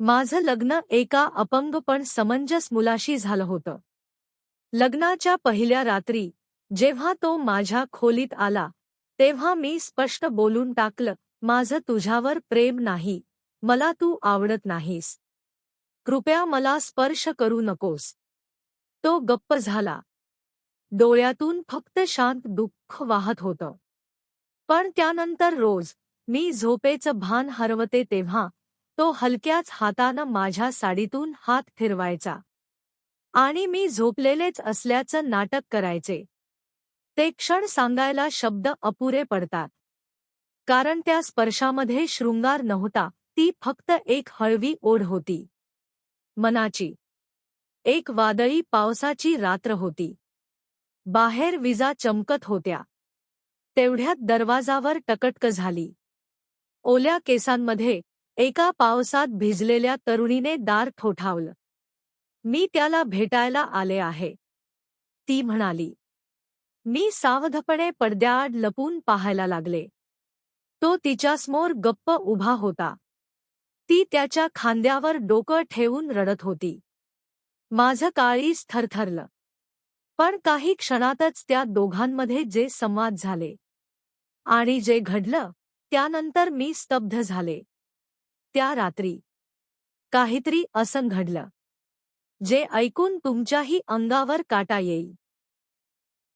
माझं लग्न एका अपंग पण समंजस मुलाशी झालं होतं. लग्नाच्या पहिल्या रात्री जेव्हा तो माझ्या खोलीत आला तेव्हा मी स्पष्ट बोलून टाकलं माझं तुझ्यावर प्रेम नाही मला तू आवडत नाहीस. कृपया मला स्पर्श करू नकोस. तो गप्प झाला. डोळ्यातून फक्त शांत दुःख वाहत होतं. पण त्यानंतर रोज मी झोपेचं भान हरवते तेव्हा तो हलक्याच हातानं माझ्या साडीतून हात फिरवायचा. आणि मी झोपलेलेच असल्याचं नाटक करायचे. ते क्षण सांगायला शब्द अपुरे पडतात. कारण त्या स्पर्शामध्ये शृंगार नव्हता ती फक्त एक हळवी ओढ होती. मनाची. एक वादळी पावसाची रात्र होती. बाहेर विजा चमकत होत्या. तेवढ्यात दरवाजावर टकटक झाली. ओल्या केसांमध्ये एका पावसात भिजलेल्या तरुणीने दार ठोठावलं. मी त्याला भेटायला आले आहे. ती म्हणाली. मी सावधपणे पडद्याआड लपून पाहायला लागले. तो तिच्यासमोर गप्प उभा होता. ती त्याच्या खांद्यावर डोकं ठेवून रडत होती. माझं काळीच थरथरलं. पण काही क्षणातच त्या दोघांमध्ये जे संवाद झाले आणि जे घडलं त्यानंतर मी स्तब्ध झाले. त्या रात्री काहीतरी असं घडलं जे ऐकून तुमच्याही अंगावर काटा येईल.